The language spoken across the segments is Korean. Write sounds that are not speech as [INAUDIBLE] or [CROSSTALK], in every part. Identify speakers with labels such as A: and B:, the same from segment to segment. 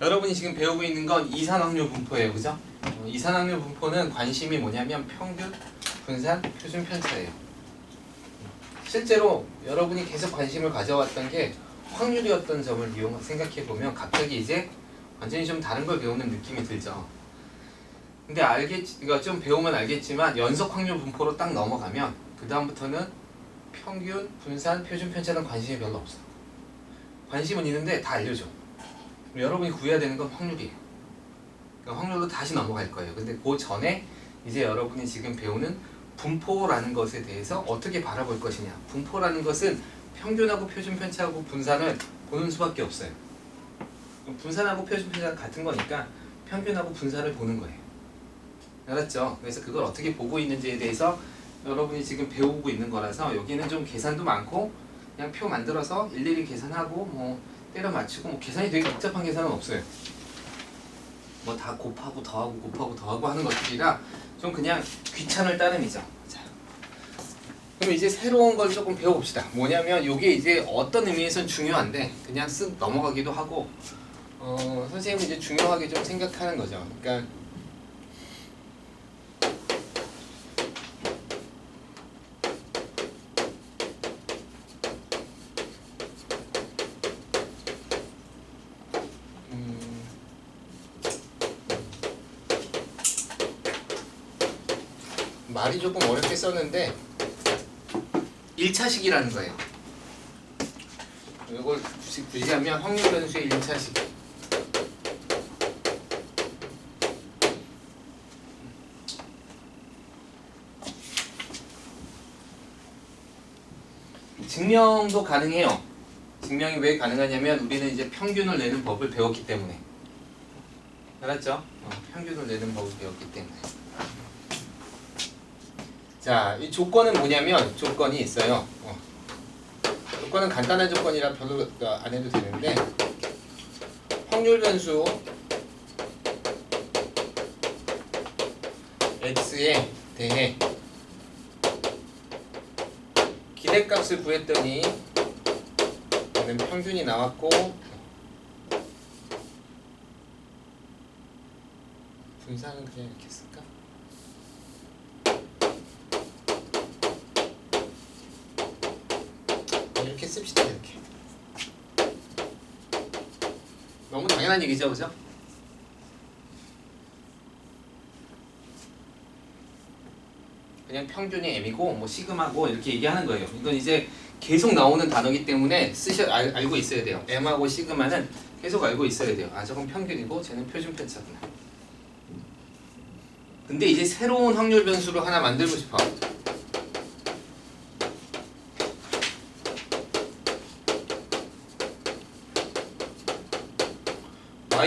A: 여러분이 지금 배우고 있는 건 이산확률 분포예요, 그죠? 어, 이산확률 분포는 관심이 뭐냐면 평균, 분산, 표준 편차예요. 실제로 여러분이 계속 관심을 가져왔던 게 확률이었던 점을 이용 생각해 보면 갑자기 이제 완전히 좀 다른 걸 배우는 느낌이 들죠. 근데 알겠, 이거 좀 배우면 알겠지만 연속 확률 분포로 딱 넘어가면 그 다음부터는 평균, 분산, 표준 편차는 관심이 별로 없어. 관심은 있는데 다 알려줘. 여러분이 구해야 되는 건 확률이에요. 그러니까 확률로 다시 넘어갈 거예요. 근데 그 전에 이제 여러분이 지금 배우는 분포라는 것에 대해서 어떻게 바라볼 것이냐. 분포라는 것은 평균하고 표준 편차하고 분산을 보는 수밖에 없어요. 분산하고 표준 편차가 같은 거니까 평균하고 분산을 보는 거예요. 알았죠? 그래서 그걸 어떻게 보고 있는지에 대해서 여러분이 지금 배우고 있는 거라서 여기는 좀 계산도 많고 그냥 표 만들어서 일일이 계산하고 뭐 때려 맞추고 뭐 계산이 되게 복잡한 계산은 없어요. 뭐 다 곱하고 더하고 곱하고 더하고 하는 것들이라 좀 그냥 귀찮을 따름이죠. 자, 그럼 이제 새로운 걸 조금 배워봅시다. 뭐냐면 이게 이제 어떤 의미에선 중요한데 그냥 쓱 넘어가기도 하고 어, 선생님은 이제 중요하게 좀 생각하는 거죠. 그러니까 음, 말이 조금 어렵게 썼는데 1차식이라는 거예요. 이걸 굳이 굳이 하면 확률 변수의 1차식. 증명도 가능해요. 증명이 왜 가능하냐면 우리는 이제 평균을 내는 법을 배웠기 때문에. 알았죠? 어, 평균을 내는 법을 배웠기 때문에. 자, 이 조건은 뭐냐면 조건이 있어요. 어. 조건은 간단한 조건이라 별로 어, 안 해도 되는데 확률 변수 x에 대해 기대값을 구했더니 얘는 평균이 나왔고 분산은 그냥 이렇게 쓸까? 이렇게 씁시다 이렇게. 너무 당연한 얘기죠 그죠? 그냥 평균이 m이고 뭐 시그마고 이렇게 얘기하는 거예요. 이건 이제 계속 나오는 단어기 때문에 쓰셔 알, 알고 있어야 돼요. M하고 시그마는 계속 알고 있어야 돼요. 아 저건 평균이고 쟤는 표준 편차구나. 근데 이제 새로운 확률 변수를 하나 만들고 싶어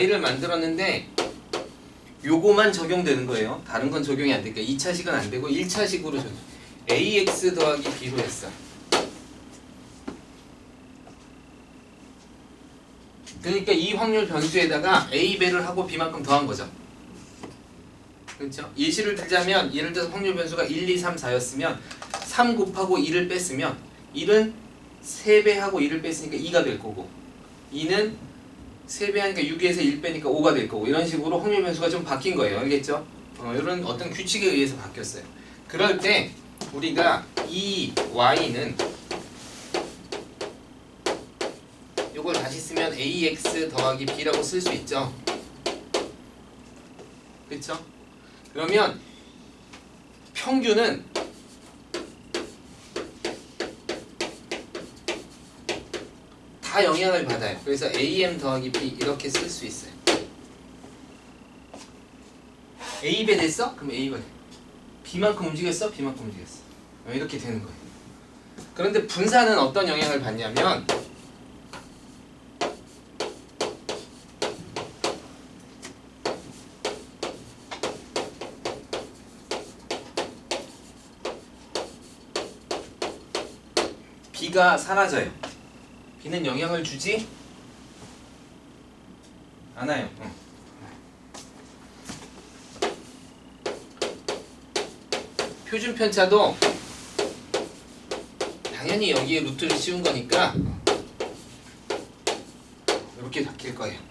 A: y를 만들었는데 요거만 적용되는 거예요. 다른 건 적용이 안 되니까 2차식은 안 되고 1차식으로 적용. ax 더하기 b로 했어. 그러니까 이 확률 변수에다가 a 배를 하고 b만큼 더한 거죠. 그렇죠? 예시를 들자면 예를 들어서 확률 변수가 1, 2, 3, 4였으면 3 곱하고 2를 뺐으면 1은 3배하고 1을 뺐으니까 2가 될 거고 2는 3배 하니까 6에서 1 빼니까 5가 될 거고 이런 식으로 확률 변수가 좀 바뀐 거예요. 알겠죠? 어, 이런 어떤 규칙에 의해서 바뀌었어요. 그럴 때 우리가 이 y는 이걸 다시 쓰면 ax 더하기 b라고 쓸 수 있죠. 그렇죠? 그러면 평균은 다 영향을 받아요. 그래서 AM 더하기 B 이렇게 쓸 수 있어요. A배 됐어? 그럼 A가 돼. B만큼 움직였어? B만큼 움직였어. 어, 이렇게 되는 거예요. 그런데 분산은 어떤 영향을 받냐면 B가 사라져요. B는 영향을 주지 않아요. 응. 표준 편차도 당연히 여기에 루트를 씌운 거니까 이렇게 바뀔 거예요.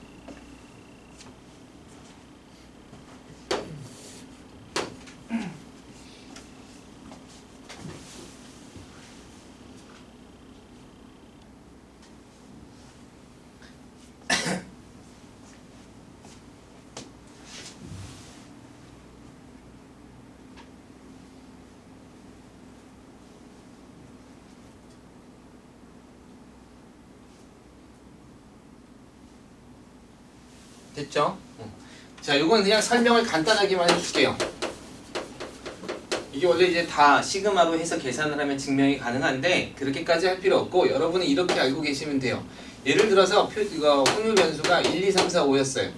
A: 됐죠? 어. 자, 이건 그냥 설명을 간단하게만 해줄게요. 이게 원래 이제 다 시그마로 해서 계산을 하면 증명이 가능한데 그렇게까지 할 필요 없고 여러분은 이렇게 알고 계시면 돼요. 예를 들어서 표, 이거 확률 변수가 1, 2, 3, 4, 5였어요.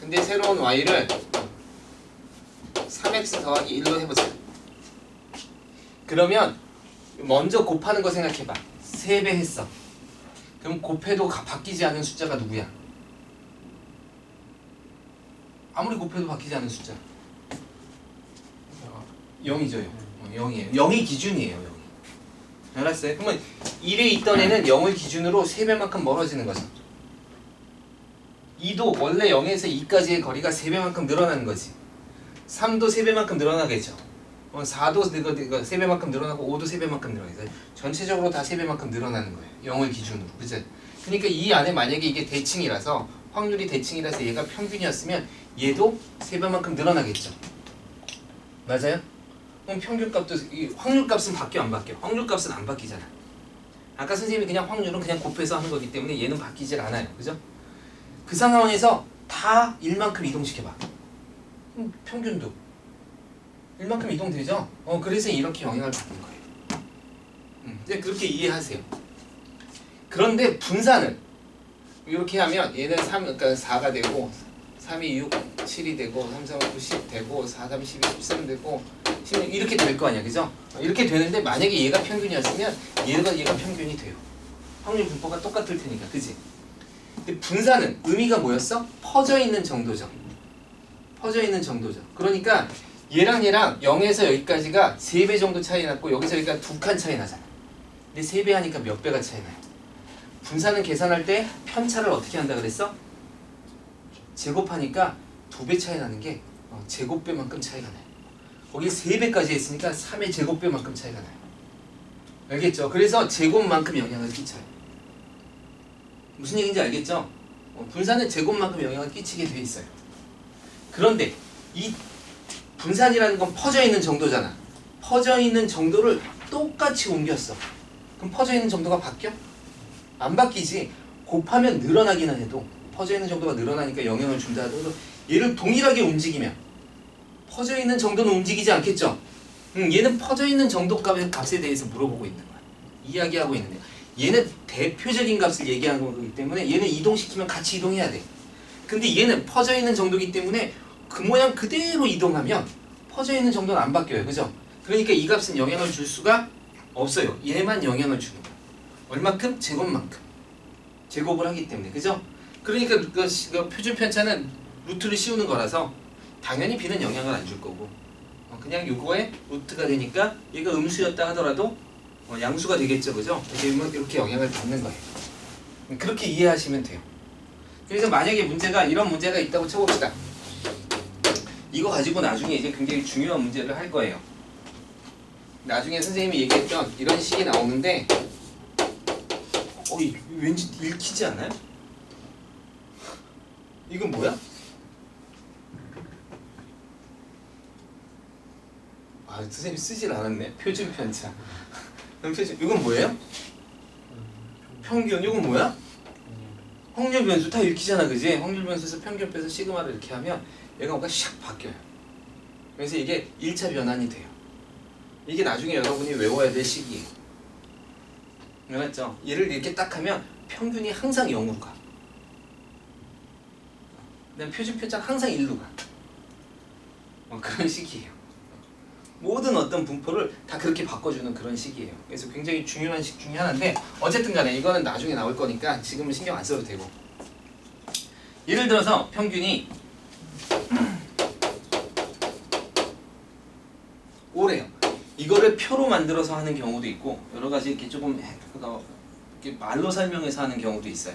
A: 근데 새로운 y를 3x 더하기 1로 해보세요. 그러면 먼저 곱하는 거 생각해봐. 3배 했어. 그럼 곱해도 가- 바뀌지 않은 숫자가 누구야? 아무리 곱해도 바뀌지 않은 숫자. 0이죠, 0. 어, 0이에요. 0이 기준이에요, 0이. 알았어요? 그러면 1에 있던 애는 0을 기준으로 3배만큼 멀어지는 거죠. 2도 원래 0에서 2까지의 거리가 3배만큼 늘어나는 거지. 3도 3배만큼 늘어나겠죠. 어, 4도 3배만큼 늘어나고 5도 3배만큼 늘어나겠죠. 전체적으로 다 3배만큼 늘어나는 거예요. 0을 기준으로. 그죠? 그러니까 이 안에 만약에 이게 대칭이라서 확률이 대칭이라서 얘가 평균이었으면 얘도 3배만큼 늘어나겠죠. 맞아요? 그럼 평균값도 이 확률값은 바뀌어 안 바뀌어? 확률값은 안 바뀌잖아. 아까 선생님이 그냥 확률은 그냥 곱해서 하는 거기 때문에 얘는 바뀌질 않아요. 그죠? 그 상황에서 다 1만큼 이동시켜봐. 그럼 평균도 1만큼 이동되죠? 어, 그래서 이렇게 영향을 받는 거예요. 음, 이제 그렇게 이해하세요. 그런데 분산을 이렇게 하면 얘는 3, 그러니까 4가 되고 3이 6, 7이 되고 3, 3, 9, 10 되고 4, 3, 12, 13 되고 16 이렇게 될 거 아니야, 그죠? 어, 이렇게 되는데 만약에 얘가 평균이었으면 얘가 얘가 평균이 돼요. 확률 분포가 똑같을 테니까, 그지? 근데 분산은 의미가 뭐였어? 퍼져 있는 정도죠. 퍼져 있는 정도죠. 그러니까 얘랑 얘랑 0에서 여기까지가 3배 정도 차이 났고 여기서 여기가 두 칸 차이 나잖아. 근데 3배 하니까 몇 배가 차이 나요? 분산은 계산할 때 편차를 어떻게 한다 그랬어? 제곱하니까 두 배 차이 나는 게 어, 제곱배만큼 차이가 나요. 거기 3배까지 했으니까 3의 제곱배만큼 차이가 나요. 알겠죠? 그래서 제곱만큼 영향을 끼쳐요. 무슨 얘기인지 알겠죠? 어, 분산은 제곱만큼 영향을 끼치게 돼 있어요. 그런데 이 분산이라는 건 퍼져 있는 정도잖아. 퍼져 있는 정도를 똑같이 옮겼어. 그럼 퍼져 있는 정도가 바뀌어? 안 바뀌지. 곱하면 늘어나기는 해도 퍼져 있는 정도가 늘어나니까 영향을 준다 하더라도 얘를 동일하게 움직이면 퍼져 있는 정도는 움직이지 않겠죠. 음, 얘는 퍼져 있는 정도 값에 대해서 물어보고 있는 거야. 이야기하고 있는데 얘는 대표적인 값을 얘기하는 거기 때문에 얘는 이동시키면 같이 이동해야 돼. 근데 얘는 퍼져 있는 정도기 때문에 그 모양 그대로 이동하면 퍼져 있는 정도는 안 바뀌어요. 그죠? 그러니까 이 값은 영향을 줄 수가 없어요. 얘만 영향을 주는 거야. 얼마큼? 제곱만큼. 제곱을 하기 때문에. 그죠? 그러니까 그, 그 표준 편차는 루트를 씌우는 거라서 당연히 b는 영향을 안 줄 거고 어, 그냥 요거에 루트가 되니까 얘가 음수였다 하더라도 어, 양수가 되겠죠. 그죠? 이렇게, 이렇게 영향을 받는 거예요. 그렇게 이해하시면 돼요. 그래서 만약에 문제가 이런 문제가 있다고 쳐봅시다. 이거 가지고 나중에 이제 굉장히 중요한 문제를 할 거예요. 나중에 선생님이 얘기했던 이런 식이 나오는데, 어, 이, 왠지 읽히지 않나요? 이건 뭐야? 아, 선생님이 쓰질 않았네. 표준 편차. 그럼 [LAUGHS] 표준, 이건 뭐예요? 평균, 이건 뭐야? 확률 변수 다 읽히잖아, 그지? 확률 변수에서 평균 빼서 시그마를 이렇게 하면 얘가 뭔가 샥 바뀌어요. 그래서 이게 1차 변환이 돼요. 이게 나중에 여러분이 외워야 될 식이에요. 알았죠? 얘를 이렇게 딱 하면 평균이 항상 0으로 가. 그다음 표준 편차는 항상 1로 가. 어, 그런 [LAUGHS] 식이에요. 모든 어떤 분포를 다 그렇게 바꿔주는 그런 식이에요. 그래서 굉장히 중요한 식 중에 하나인데 어쨌든 간에 이거는 나중에 나올 거니까 지금은 신경 안 써도 되고 예를 들어서 평균이 오래요. 이거를 표로 만들어서 하는 경우도 있고 여러 가지 이렇게 조금 이렇게 말로 설명해서 하는 경우도 있어요.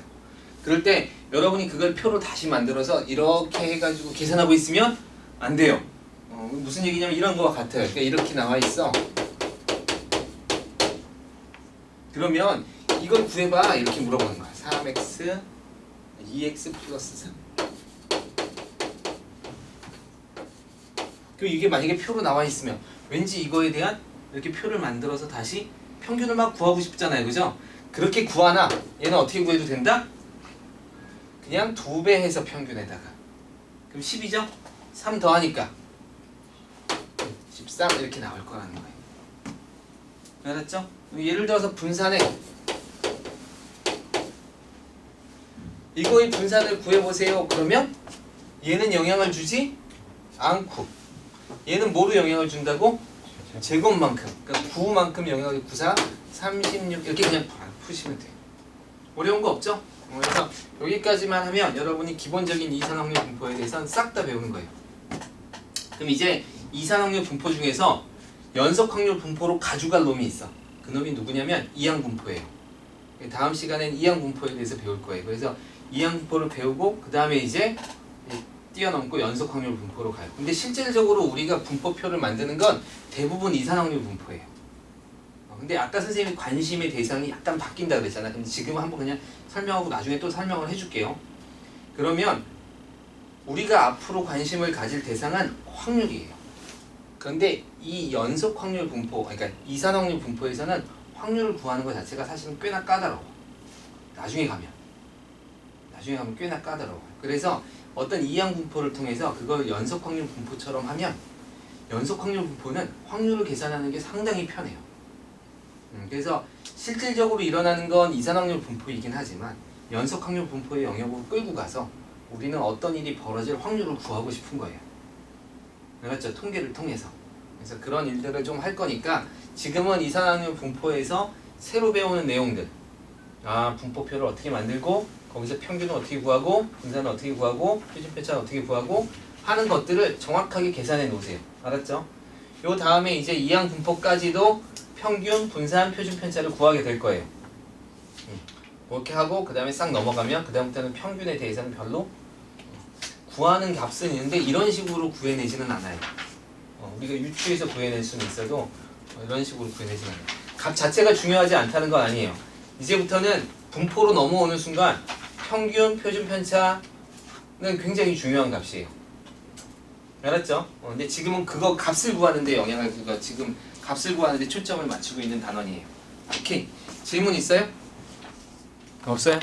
A: 그럴 때 여러분이 그걸 표로 다시 만들어서 이렇게 해가지고 계산하고 있으면 안 돼요. 어, 무슨 얘기냐면 이런 거와 같아요. 그러니까 이렇게 나와 있어. 그러면 이걸 구해봐 이렇게 물어보는 거야. 3x 2x 플러스 3. 그럼 이게 만약에 표로 나와 있으면 왠지 이거에 대한 이렇게 표를 만들어서 다시 평균을 막 구하고 싶잖아요, 그죠? 그렇게 구하나 얘는 어떻게 구해도 된다? 그냥 두 배 해서 평균에다가 그럼 10이죠? 3 더하니까 13 이렇게 나올 거라는 거예요. 알았죠? 예를 들어서 분산해 이거의 분산을 구해보세요. 그러면 얘는 영향을 주지 않고 얘는 뭐로 영향을 준다고? 제곱만큼 그러니까 9만큼 영향을 94, 36 이렇게 그냥 푸시면 돼요. 어려운 거 없죠? 어, 그래서 여기까지만 하면 여러분이 기본적인 이산확률 분포에 대해서는 싹 다 배우는 거예요. 그럼 이제 이산확률 분포 중에서 연속확률 분포로 가져갈 놈이 있어. 그 놈이 누구냐면 이항 분포예요. 다음 시간엔 이항 분포에 대해서 배울 거예요. 그래서 이항 분포를 배우고 그 다음에 이제 뛰어넘고 연속 확률 분포로 가요. 근데 실질적으로 우리가 분포표를 만드는 건 대부분 이산 확률 분포예요. 어, 근데 아까 선생님이 관심의 대상이 약간 바뀐다 그랬잖아. 근데 지금 한번 그냥 설명하고 나중에 또 설명을 해줄게요. 그러면 우리가 앞으로 관심을 가질 대상은 확률이에요. 그런데 이 연속 확률 분포, 그러니까 이산 확률 분포에서는 확률을 구하는 것 자체가 사실은 꽤나 까다로워. 나중에 가면. 나중에 가면 꽤나 까다로워. 그래서 어떤 이항 분포를 통해서 그걸 연속 확률 분포처럼 하면 연속 확률 분포는 확률을 계산하는 게 상당히 편해요. 음, 그래서 실질적으로 일어나는 건 이산 확률 분포이긴 하지만 연속 확률 분포의 영역으로 끌고 가서 우리는 어떤 일이 벌어질 확률을 구하고 싶은 거예요. 알았죠? 통계를 통해서. 그래서 그런 일들을 좀 할 거니까 지금은 이산 확률 분포에서 새로 배우는 내용들. 아, 분포표를 어떻게 만들고 거기서 평균을 어떻게 구하고 분산을 어떻게 구하고 표준 편차를 어떻게 구하고 하는 것들을 정확하게 계산해 놓으세요. 알았죠? 요 다음에 이제 이항 분포까지도 평균, 분산, 표준 편차를 구하게 될 거예요. 음, 그렇게 하고 그 다음에 싹 넘어가면 그 다음부터는 평균에 대해서는 별로 구하는 값은 있는데 이런 식으로 구해내지는 않아요. 어, 우리가 유추해서 구해낼 수는 있어도 어, 이런 식으로 구해내지는 않아요. 값 자체가 중요하지 않다는 건 아니에요. 이제부터는 분포로 넘어오는 순간 평균, 표준 편차는 굉장히 중요한 값이에요. 알았죠? 어, 근데 지금은 그거 값을 구하는데 영향을 그거 지금 값을 구하는데 초점을 맞추고 있는 단원이에요. 오케이. 질문 있어요? 없어요?